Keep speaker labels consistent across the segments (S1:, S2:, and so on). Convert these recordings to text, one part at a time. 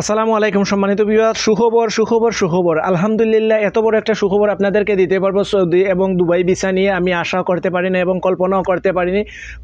S1: আসসালামু আলাইকুম সম্মানিত বিবাদ সুখবর সুখবর সুখবর। আলহামদুলিল্লাহ, এত বড় একটা সুখবর আপনাদেরকে দিতে পারব সৌদি এবং দুবাই ভিসা নিয়ে। আমি আশা করতে পারি না এবং কল্পনাও করতে পারিনি।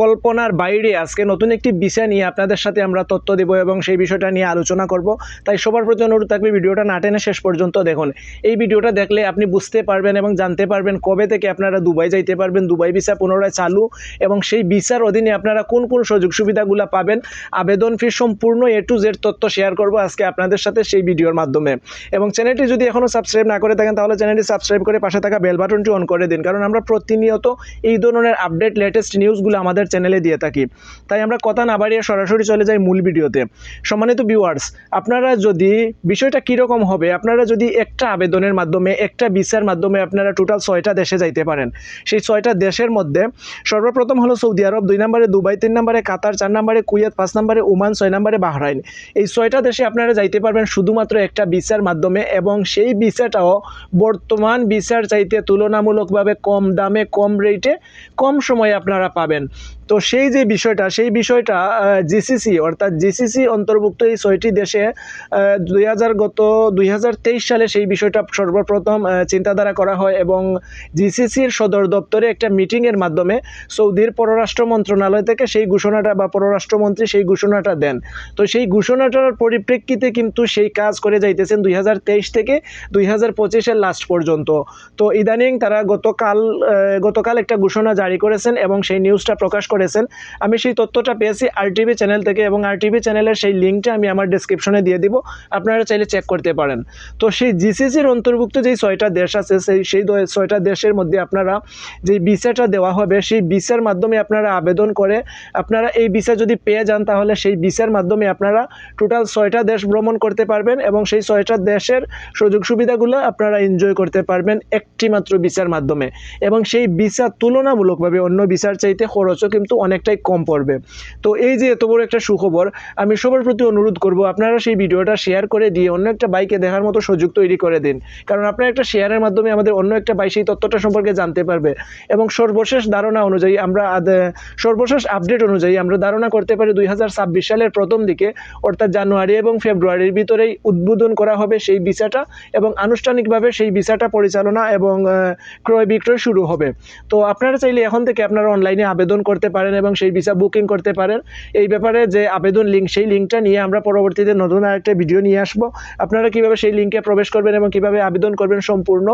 S1: কল্পনার বাইরে আজকে নতুন একটি ভিসা নিয়ে আপনাদের সাথে আমরা তথ্য দেবো এবং সেই বিষয়টা নিয়ে আলোচনা করব। তাই সবার প্রতি অনুরোধ থাকবে ভিডিওটা না টেনে শেষ পর্যন্ত দেখুন। এই ভিডিওটা দেখলে আপনি বুঝতে পারবেন এবং জানতে পারবেন কবে থেকে আপনারা দুবাই যাইতে পারবেন, দুবাই ভিসা পুনরায় চালু এবং সেই ভিসার অধীনে আপনারা কোন কোন সুযোগ সুবিধাগুলো পাবেন। আবেদন ফি সম্পূর্ণ এ টু জেড তথ্য শেয়ার করব। আজকে আপনাদের সাথে সেই ভিডিওর মাধ্যমে। এবং চ্যানেলটি যদি এখনও সাবস্ক্রাইব না করে থাকেন, তাহলে চ্যানেলটি সাবস্ক্রাইব করে পাশে থাকা বেল বাটনটি অন করে দিন। কারণ আমরা প্রতিনিয়ত এই ধরনের আপডেট লেটেস্ট নিউজগুলো আমাদের চ্যানেলে দিয়ে থাকি। তাই আমরা কথা না বাড়িয়ে সরাসরি চলে যাই মূল ভিডিওতে। সম্মানিত ভিউয়ার্স আপনারা যদি বিষয়টা কীরকম হবে, আপনারা যদি একটা আবেদনের মাধ্যমে, একটা ভিসার মাধ্যমে আপনারা টোটাল ছয়টা দেশে যাইতে পারেন। সেই ছয়টা দেশের মধ্যে সর্বপ্রথম হলো সৌদি আরব, দুই নম্বরে দুবাই, তিন নম্বরে কাতার, চার নম্বরে কুয়েত, পাঁচ নম্বরে ওমান, ছয় নম্বরে বাহরাইন। এই ছয়টা দেশে আপনারা যাইতে পারবেন শুধুমাত্র একটা ভিসার মাধ্যমে এবং সেই ভিসাটাও বর্তমান ভিসার চাইতে তুলনামূলকভাবে কম দামে, কম রেটে কম সময়ে আপনারা পাবেন। তো সেই যে বিষয়টা, সেই বিষয়টা জিসিসি অর্থাৎ জিসিসি অন্তর্ভুক্ত এই ছয়টি দেশে দুই হাজার গত দুই হাজার তেইশ সালে সেই বিষয়টা সর্বপ্রথম চিন্তাধারা করা হয় এবং জিসিসির সদর দপ্তরে একটা মিটিংয়ের মাধ্যমে সৌদির পররাষ্ট্র মন্ত্রণালয় থেকে সেই ঘোষণাটা বা পররাষ্ট্রমন্ত্রী সেই ঘোষণাটা দেন। তো সেই ঘোষণাটার পরিপ্রেক্ষিতে কিন্তু সেই কাজ করে যাইতেছেন দুই হাজার তেইশ থেকে দুই হাজার পঁচিশের লাস্ট পর্যন্ত। তো ইদানিং তারা গতকাল গতকাল একটা ঘোষণা জারি করেছেন এবং সেই নিউজটা প্রকাশ করেছেন। আমি সেই তথ্যটা পেয়েছি আরটিভি চ্যানেল থেকে এবং আরটিভি চ্যানেলের সেই লিঙ্কটা আমি আমার ডিসক্রিপশনে দিয়ে দিব। আপনারা চাইলে চেক করতে পারেন। তো সেই জিসিসির অন্তর্ভুক্ত যেই ছয়টা দেশ আছে, সেই সেই ছয়টা দেশের মধ্যে আপনারা যে ভিসাটা দেওয়া হবে, সেই ভিসার মাধ্যমে আপনারা আবেদন করে, আপনারা এই ভিসা যদি পেয়ে যান তাহলে সেই ভিসার মাধ্যমে আপনারা টোটাল ছয়টা দেশ ভ্রমণ করতে পারবেন এবং সেই ছয়টা দেশের সুযোগ সুবিধাগুলো আপনারা এনজয় করতে পারবেন একটি মাত্র ভিসার মাধ্যমে। এবং সেই ভিসা তুলনামূলকভাবে অন্য ভিসার চাইতে খরচও কিন্তু অনেকটাই কম পড়বে। তো এই যে এত বড় একটা সুখবর, আমি সবার প্রতি অনুরোধ করব আপনারা সেই ভিডিওটা শেয়ার করে দিয়ে অন্য একটা বাইকে দেখার মতো সুযোগ তৈরি করে দিন। কারণ আপনার একটা শেয়ারের মাধ্যমে আমাদের অন্য একটা বাইক সেই তথ্যটা সম্পর্কে জানতে পারবে। এবং সর্বশেষ ধারণা অনুযায়ী আমরা সর্বশেষ আপডেট অনুযায়ী আমরা ধারণা করতে পারি দুই হাজার ছাব্বিশ সালের প্রথম দিকে, অর্থাৎ জানুয়ারি এবং ফেব্রুয়ারির ভিতরেই উদ্বোধন করা হবে সেই ভিসাটা এবং আনুষ্ঠানিকভাবে সেই ভিসাটা পরিচালনা এবং ক্রয় বিক্রয় শুরু হবে। তো আপনারা চাইলে এখন থেকে আপনারা অনলাইনে আবেদন করতে পারেন এবং সেই ভিসা বুকিং করতে পারেন। এই ব্যাপারে যে আবেদন লিঙ্ক সেই লিঙ্কটা নিয়ে আমরা পরবর্তীতে নতুন আরেকটা ভিডিও নিয়ে আসব। আপনারা কীভাবে সেই লিঙ্কে প্রবেশ করবেন এবং কীভাবে আবেদন করবেন সম্পূর্ণ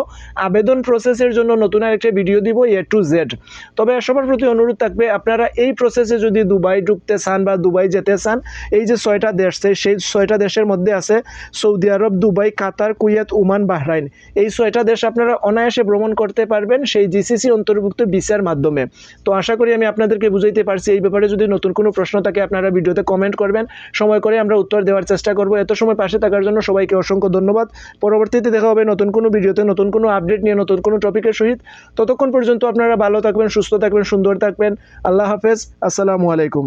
S1: আবেদন প্রসেসের জন্য নতুন আরেকটা ভিডিও দিব এ টু জেড তবে সবার প্রতি অনুরোধ থাকবে, আপনারা এই প্রসেসে যদি দুবাই ঢুকতে চান বা দুবাই যেতে চান, এই যে ছয়টা দেশ সেই- ছয়টা দেশের মধ্যে আছে Saudi Arab, Dubai, Qatar, Kuwait, Oman, Bahrain. এই ছয়টা দেশ আপনারা অনায়াসে ভ্রমণ করতে পারবেন সেই জিসিসি অন্তর্ভুক্ত ভিসার মাধ্যমে। তো আশা করি আমি আপনাদেরকে বুঝাইতে পারছি, এই ব্যাপারে যদি নতুন কোনো প্রশ্ন থাকে আপনারা ভিডিওতে কমেন্ট করবেন। সময় করে আমরা উত্তর দেওয়ার চেষ্টা করব। এত সময় পাশে থাকার জন্য সবাইকে অসংখ্য ধন্যবাদ। পরবর্তীতে দেখা হবে নতুন কোনো ভিডিওতে, নতুন কোনো আপডেট নিয়ে, নতুন কোনো টপিকের সহিত। ততক্ষণ পর্যন্ত আপনারা ভালো থাকবেন, সুস্থ থাকবেন, সুন্দর থাকবেন। আল্লাহ হাফেজ। আসসালামু আলাইকুম।